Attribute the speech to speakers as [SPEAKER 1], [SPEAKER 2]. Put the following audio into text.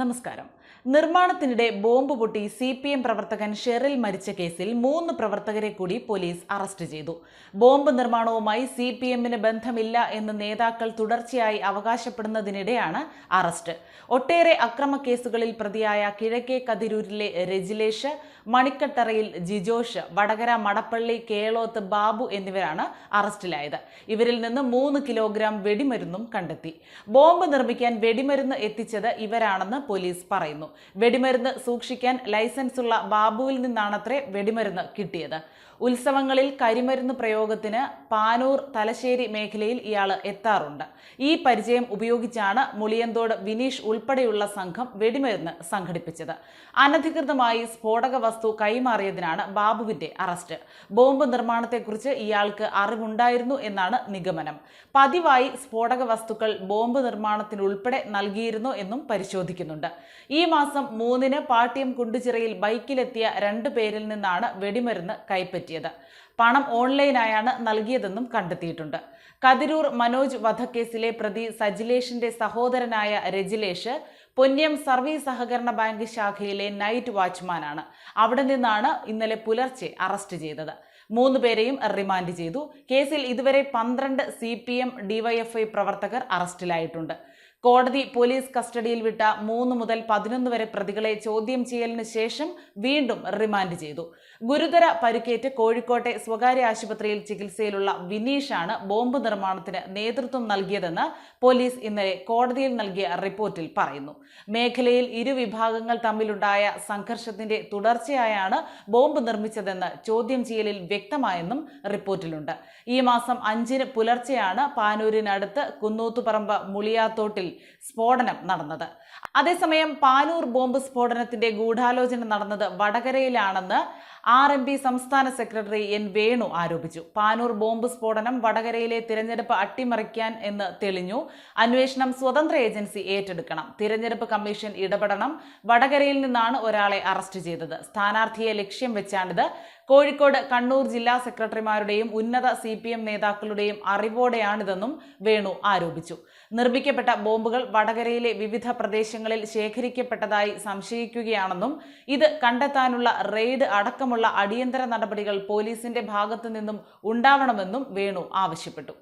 [SPEAKER 1] നമസ്കാരം. നിർമ്മാണത്തിനിടെ ബോംബ് പൊട്ടി സി പി എം പ്രവർത്തകൻ ഷെറിൽ മരിച്ച കേസിൽ മൂന്ന് പ്രവർത്തകരെ കൂടി പോലീസ് അറസ്റ്റ് ചെയ്തു. ബോംബ് നിർമ്മാണവുമായി സി പി എമ്മിന് ബന്ധമില്ല എന്ന് നേതാക്കൾ തുടർച്ചയായി അവകാശപ്പെടുന്നതിനിടെയാണ് അറസ്റ്റ്. ഒട്ടേറെ അക്രമ കേസുകളിൽ പ്രതിയായ കിഴക്കേ കതിരൂരിലെ രജിലേഷ് മണിക്കട്ടറയിൽ ജിജോഷ് വടകര മടപ്പള്ളി കേളോത്ത് ബാബു എന്നിവരാണ് അറസ്റ്റിലായത്. ഇവരിൽ നിന്ന് മൂന്ന് കിലോഗ്രാം വെടിമരുന്നും കണ്ടെത്തി. ബോംബ് നിർമ്മിക്കാൻ വെടിമരുന്ന് എത്തിച്ചത് ഇവരാണെന്ന് പോലീസ് പറയുന്നു. വെടിമരുന്ന് സൂക്ഷിക്കാൻ ലൈസൻസുള്ള ബാബുവിൽ നിന്നാണത്രേ വെടിമരുന്ന് കിട്ടിയത്. ഉത്സവങ്ങളിൽ കരിമരുന്ന് പ്രയോഗത്തിന് പാനൂർ തലശ്ശേരി മേഖലയിൽ ഇയാൾ എത്താറുണ്ട്. ഈ പരിചയം ഉപയോഗിച്ചാണ് മുളിയന്തോട് വിനീഷ് ഉൾപ്പെടെയുള്ള സംഘം വെടിമരുന്ന് സംഘടിപ്പിച്ചത്. അനധികൃതമായി സ്ഫോടക വസ്തു കൈമാറിയതിനാണ് ബാബുവിന്റെ അറസ്റ്റ്. ബോംബ് നിർമ്മാണത്തെക്കുറിച്ച് ഇയാൾക്ക് അറിവുണ്ടായിരുന്നു എന്നാണ് നിഗമനം. പതിവായി സ്ഫോടക വസ്തുക്കൾ ബോംബ് നിർമ്മാണത്തിനുൾപ്പെടെ നൽകിയിരുന്നു എന്നും പരിശോധിക്കുന്നുണ്ട് ഈ മാസം മൂന്നിന് പാട്യം കുണ്ടുചിറയിൽ ബൈക്കിലെത്തിയ രണ്ടു പേരിൽ നിന്നാണ് വെടിമരുന്ന് കൈപ്പറ്റിയത്. പണം ഓൺലൈനായാണ് നൽകിയതെന്നും കണ്ടെത്തിയിട്ടുണ്ട്. കതിരൂർ മനോജ് വധക്കേസിലെ പ്രതി സജിലേഷിന്റെ സഹോദരനായ രജിലേഷ് പൊന്നിയം സർവീസ് സഹകരണ ബാങ്ക് ശാഖയിലെ നൈറ്റ് വാച്ച്മാനാണ്. അവിടെ നിന്നാണ് ഇന്നലെ പുലർച്ചെ അറസ്റ്റ് ചെയ്തത്. മൂന്ന് പേരെയും റിമാൻഡ് ചെയ്തു. കേസിൽ ഇതുവരെ പന്ത്രണ്ട് സി പി എം ഡിവൈഎഫ്ഐ പ്രവർത്തകർ അറസ്റ്റിലായിട്ടുണ്ട്. കോടതി പോലീസ് കസ്റ്റഡിയിൽ വിട്ട മൂന്ന് മുതൽ പതിനൊന്ന് വരെ പ്രതികളെ ചോദ്യം ചെയ്യലിന് ശേഷം വീണ്ടും റിമാൻഡ് ചെയ്തു. ഗുരുതര പരിക്കേറ്റ് കോഴിക്കോട്ടെ സ്വകാര്യ ആശുപത്രിയിൽ ചികിത്സയിലുള്ള വിനീഷാണ് ബോംബ് നിർമ്മാണത്തിന് നേതൃത്വം നൽകിയതെന്ന് പോലീസ് ഇന്നലെ കോടതിയിൽ നൽകിയ റിപ്പോർട്ടിൽ പറയുന്നു. മേഖലയിൽ ഇരുവിഭാഗങ്ങൾ തമ്മിലുണ്ടായ സംഘർഷത്തിന്റെ തുടർച്ചയായാണ് ബോംബ് നിർമ്മിച്ചതെന്ന് ചോദ്യം ചെയ്യലിൽ വ്യക്തമായെന്നും റിപ്പോർട്ടിലുണ്ട്. ഈ മാസം അഞ്ചിന് പുലർച്ചെയാണ് പാനൂരിനടുത്ത് കുന്നൂത്തുപറമ്പ് മുളിയാത്തോട്ടിൽ സ്ഫോടനം നടന്നത്. അതേസമയം പാനൂർ ബോംബ് സ്ഫോടനത്തിന്റെ ഗൂഢാലോചന നടന്നത് വടകരയിലാണെന്ന് ആർ എം പി സംസ്ഥാന സെക്രട്ടറി എൻ വേണു ആരോപിച്ചു. പാനൂർ ബോംബ് സ്ഫോടനം വടകരയിലെ തിരഞ്ഞെടുപ്പ് അട്ടിമറിക്കാൻ എന്ന് തെളിഞ്ഞു. അന്വേഷണം സ്വതന്ത്ര ഏജൻസി ഏറ്റെടുക്കണം. തിരഞ്ഞെടുപ്പ് കമ്മീഷൻ ഇടപെടണം. വടകരയിൽ നിന്നാണ് ഒരാളെ അറസ്റ്റ് ചെയ്തത്. സ്ഥാനാർത്ഥിയെ ലക്ഷ്യം വെച്ചാണിത്. കോഴിക്കോട് കണ്ണൂർ ജില്ലാ സെക്രട്ടറിമാരുടെയും ഉന്നത സി നേതാക്കളുടെയും അറിവോടെയാണിതെന്നും വേണു ആരോപിച്ചു. നിർമ്മിക്കപ്പെട്ട ബോംബുകൾ വടകരയിലെ വിവിധ പ്രദേശങ്ങളിൽ ശേഖരിക്കപ്പെട്ടതായി സംശയിക്കുകയാണെന്നും ഇത് കണ്ടെത്താനുള്ള റെയ്ഡ് അടക്കമുള്ള അടിയന്തര നടപടികൾ പോലീസിന്റെ ഭാഗത്തു നിന്നും ഉണ്ടാവണമെന്നും വേണു ആവശ്യപ്പെട്ടു